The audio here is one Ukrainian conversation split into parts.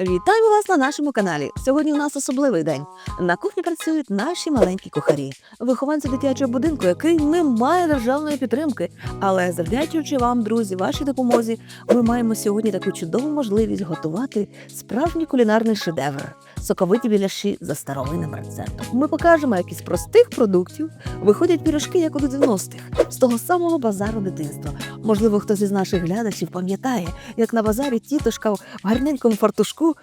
Вітаємо вас на нашому каналі. Сьогодні у нас особливий день. На кухні працюють наші маленькі кухарі, вихованці дитячого будинку, який не має державної підтримки. Але завдячуючи вам, друзі, вашій допомозі, ми маємо сьогодні таку чудову можливість готувати справжній кулінарний шедевр соковиті біляші за старовинним рецептом. Ми покажемо, як із простих продуктів виходять пірожки, як у 90-х, з того самого базару дитинства. Можливо, хтось із наших глядачів пам'ятає, як на базарі тітушка в гарненькому фартушку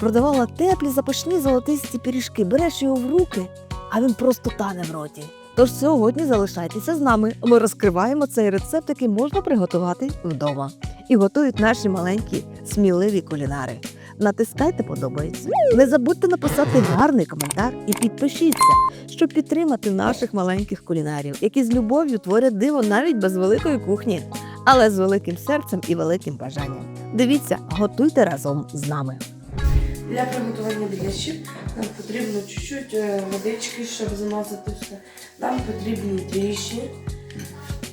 продавала теплі запашні золотисті пиріжки. Береш його в руки, а він просто тане в роті. Тож сьогодні залишайтеся з нами. Ми розкриваємо цей рецепт, який можна приготувати вдома. І готують наші маленькі сміливі кулінари. Натискайте подобається. Не забудьте написати гарний коментар і підпишіться, щоб підтримати наших маленьких кулінарів, які з любов'ю творять диво навіть без великої кухні, але з великим серцем і великим бажанням. Дивіться, готуйте разом з нами. Для приготування біляшів нам потрібно чуть-чуть е, водички, щоб замазати все. Нам потрібні дріжджі,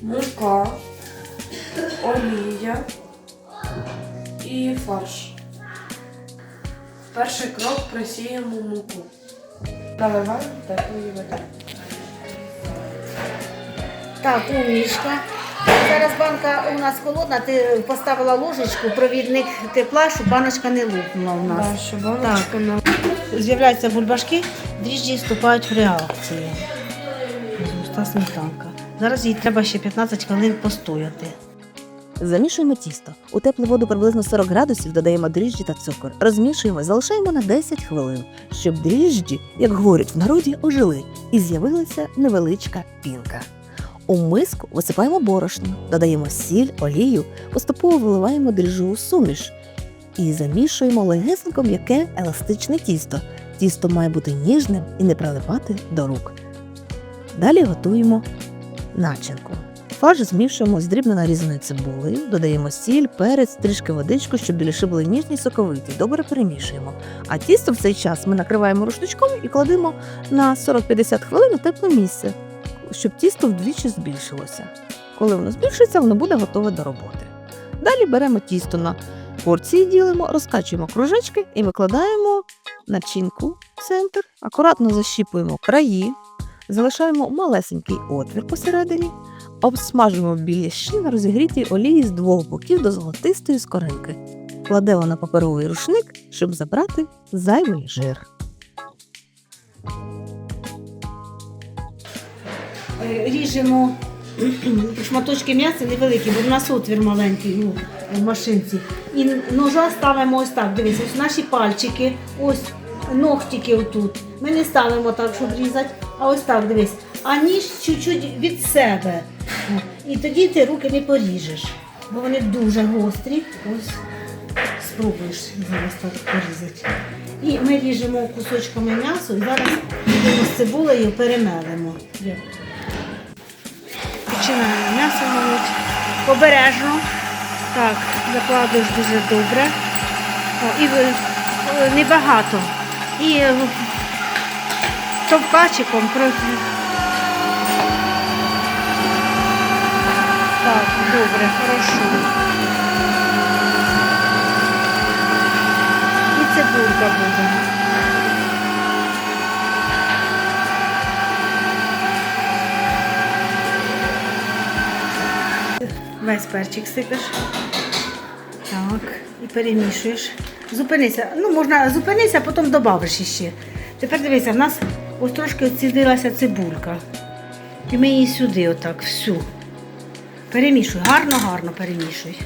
мука, олія і фарш. Перший крок просіємо муку. Наливаємо теплої води. Так, умнічка. Зараз банка у нас холодна, ти поставила ложечку, провідник тепла, щоб баночка не лопнула у нас. Да, щоб баночка на З'являються бульбашки, дріжджі вступають в реакцію. Густа сметанка. Зараз їй треба ще 15 хвилин постояти. Замішуємо тісто. У теплу воду приблизно 40 градусів додаємо дріжджі та цукор. Розмішуємо, залишаємо на 10 хвилин, щоб дріжджі, як говорять в народі, ожили і з'явилася невеличка пінка. У миску висипаємо борошно, додаємо сіль, олію, поступово виливаємо дріжджову суміш і замішуємо легесенько м'яке еластичне тісто. Тісто має бути ніжним і не прилипати до рук. Далі готуємо начинку. Фарш змішуємо з дрібно нарізаною цибулею, додаємо сіль, перець, трішки водичку, щоб біляши були ніжні соковиті. Добре перемішуємо. А тісто в цей час ми накриваємо рушничком і кладемо на 40-50 хвилин у тепле місце, щоб тісто вдвічі збільшилося. Коли воно збільшиться, воно буде готове до роботи. Далі беремо тісто на порції, ділимо, розкачуємо кружечки і викладаємо начинку в центр, акуратно защіпуємо краї, залишаємо малесенький отвір посередині. Обсмажуємо біляші на розігрітій олії з двох боків до золотистої скоринки. Кладемо на паперовий рушник, щоб забрати зайвий жир. Е, Ріжемо шматочки м'яса невеликі, бо в нас отвір маленький ну, в машинці. І ножа ставимо ось так. Дивись, ось наші пальчики, ось ногтики отут. Ми не ставимо так, щоб різати, а ось так дивись. А ніж чуть-чуть від себе. І тоді ти руки не поріжеш, бо вони дуже гострі. Ось спробуєш зараз так порізати. І ми ріжемо кусочками м'ясо і зараз будемо з цибулею перемелимо. Починаємо м'ясо молоть. Обережно. Так, закладуєш дуже добре. О, і небагато. І е, товкачиком Так, добре, хорошо. І цибулька буде. Весь перчик сипеш. Так, і перемішуєш. Зупинися. Ну, можна зупинися, а потім додавиш іще. Тепер дивися, в нас ось трошки оцідилася цибулька. І ми її сюди, отак, всю. Перемішуй, гарно-гарно перемішуй.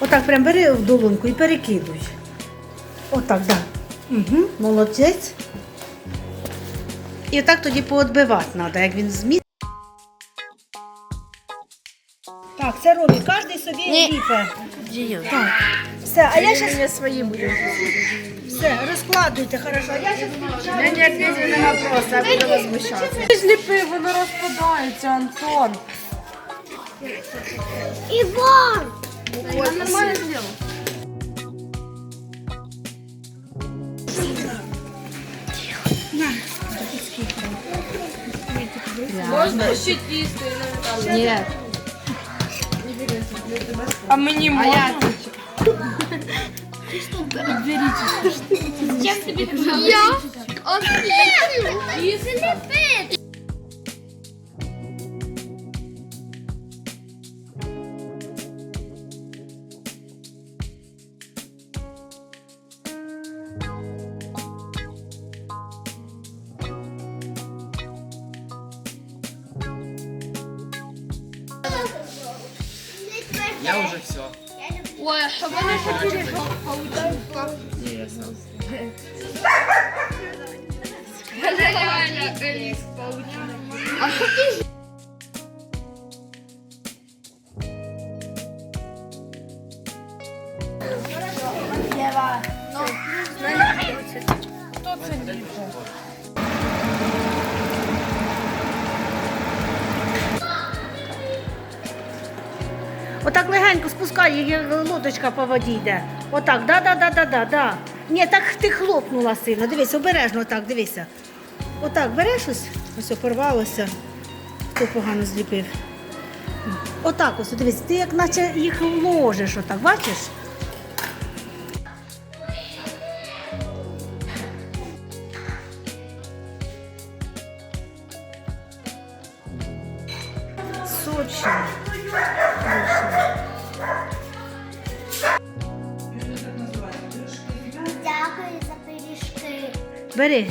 Отак прям бери в долонку і перекидуй. Отак, так. Да. Угу, молодець. І отак тоді поотбивати треба, як він зміст. Так, це робить, кожен собі ліпе. Так. Все, а я зараз... Я свої буду. Все, розкладуйте, хорошо. А я зараз... Я не ответила на вопрос, я буду возмущаться. Ти ж ліпи, воно розпадається, Антон. Іван! Я нормально зробив. Можна ще тісто? Нет, А мені можна? Я уже все. Ой, а що вони ще пиріжок Реально, Еліс А що ти Отак легенько спускай, її лодочка по воді йде. Отак, да, да, да, да, да, да. Ні, так ти хлопнула сильно. Дивись, обережно так, дивися. Отак, береш ось, ось порвалося. Хто погано зліпив. Отак ось, дивись, ти як наче їх ложиш, отак, бачиш? Сочно. Дякую Бери,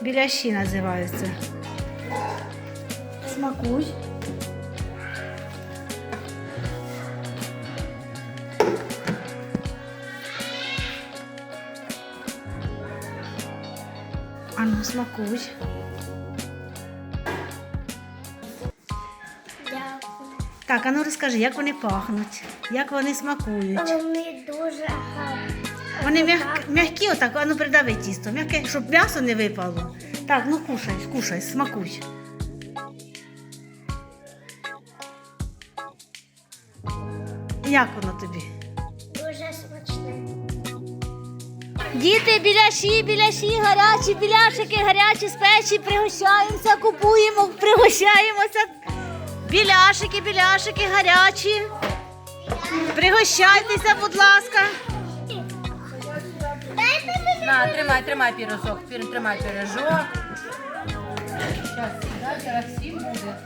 біляші називаються. Смакуй. А ну, смакуй. Так, а ну розкажи, як вони пахнуть, як вони смакують. Вони дуже гарні. Вони м'як- м'які, отак, а ну придави тісто, м'яке, щоб м'ясо не випало. Так, ну кушай, кушай, смакуй. Як воно тобі? Дуже смачне. Діти, біляші, біляші, гарячі, біляшики, гарячі, спечі, пригощаємося, купуємо, пригощаємося. Біляшики, біляшики, гарячі. Пригощайтеся, будь ласка. На, тримай, тримай пірожок. Пір- Тримай пірожок. Зараз, да, зараз всім буде.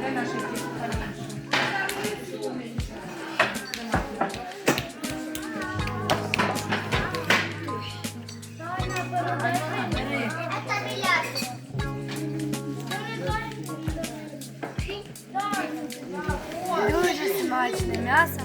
Де наші. Дуже смачне м'ясо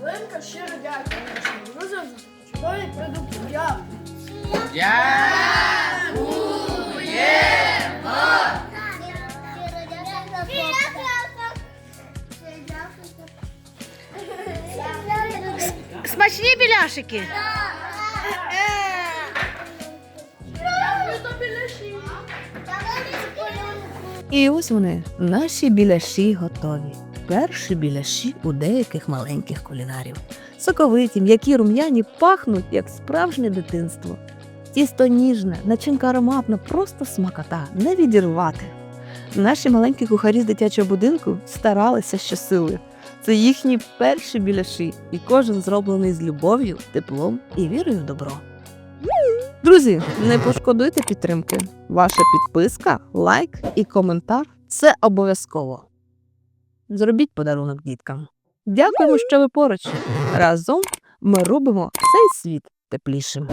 Щиро дякую нашим друзям за чудові продукти. Дякую. Смачні біляшики. І ось вони, наші біляші готові. Перші біляші у деяких маленьких кулінарів. Соковиті, м'які рум'яні пахнуть, як справжнє дитинство. Тісто ніжне, начинка ароматна, просто смакота, не відірвати. Наші маленькі кухарі з дитячого будинку старалися щосили. Це їхні перші біляші, і кожен зроблений з любов'ю, теплом і вірою в добро. Друзі, не пошкодуйте підтримки. Ваша підписка, лайк і коментар це обов'язково. Зробіть подарунок діткам. Дякуємо, що ви поруч. Разом ми робимо цей світ теплішим.